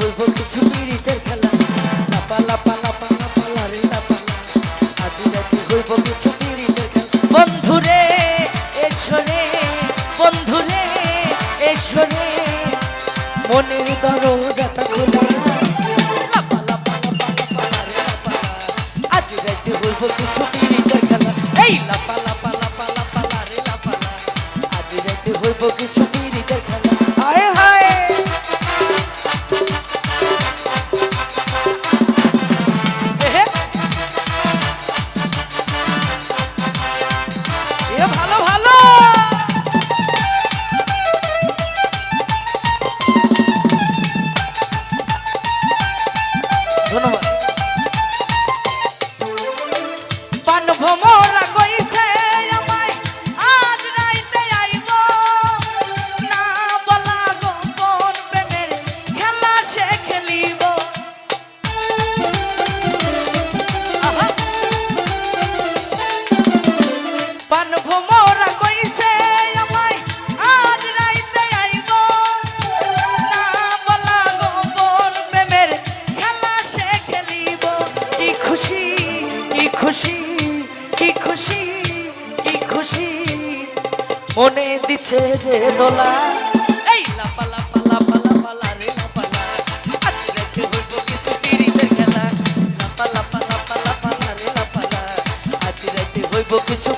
বলব কিছু পিড়িতের খেলা লাপা লাপা লাপা লাপা লারে লাপা আজ রাতে বলব কিছু পিড়িতের খেলা। বন্ধুরে এসরে বন্ধুরে এসরে মনের দরজাটা খোলা লাপা লাপা লাপা লাপা লারে লাপা আজ রাতে এই লাপা লাপা লাপা লাপা লারে লাপা। আজ রাতে বলব কিছু খুশি, কি খুশি কি খুশি? মনে দিচ্ছে যে দোলা। এই লাপা লাপা লাপা লাপা, লারে লাপা আজ রাতে হইব কিছু পিড়িতে খেলা। লাপা লাপা লাপা লাপা, লারে লাপা আজ রাতে হইব কিছু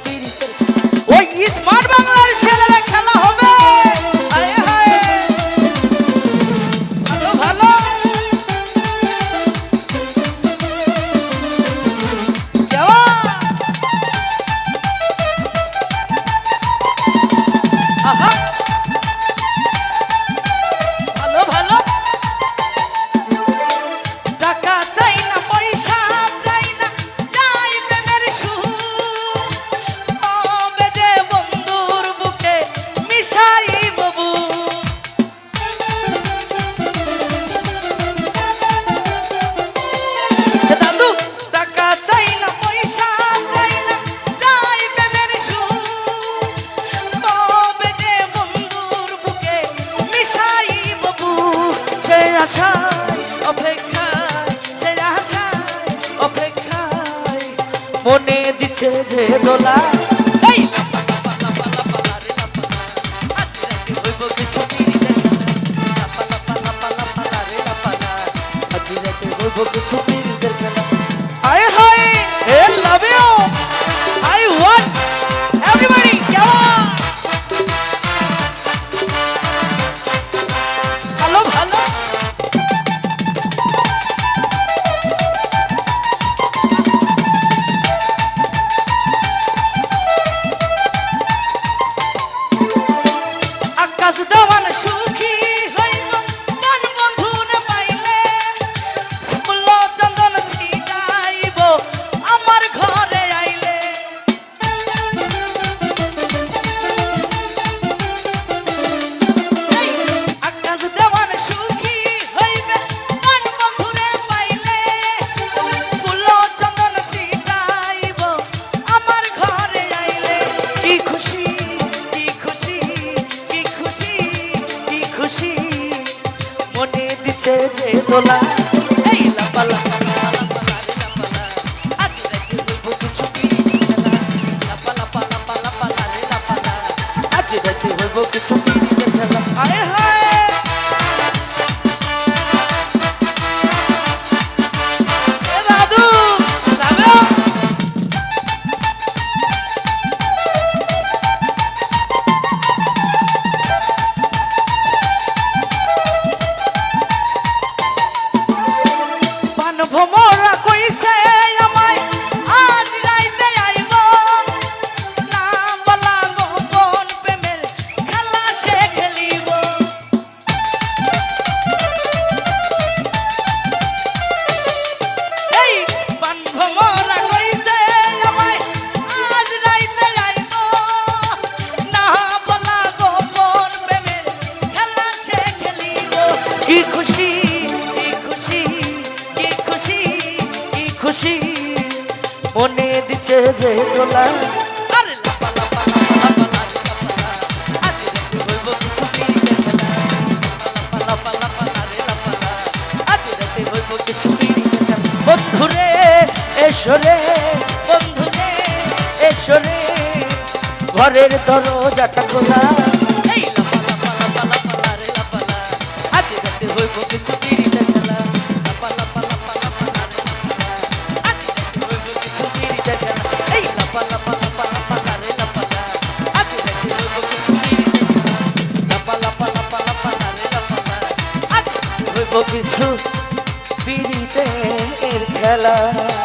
আশায় অপেক্ষায় সেই আশায় অপেক্ষায় মনে দিচ্ছে যে দোলা। কিছু নাচে যে দোলা বন্ধুরে এসরে বন্ধুরে এসরে ঘরের দরজাটা খোলা এই লাফা লাফা লাফা লাফা রে লাফা আজ রাতে হইব কিছু খেলা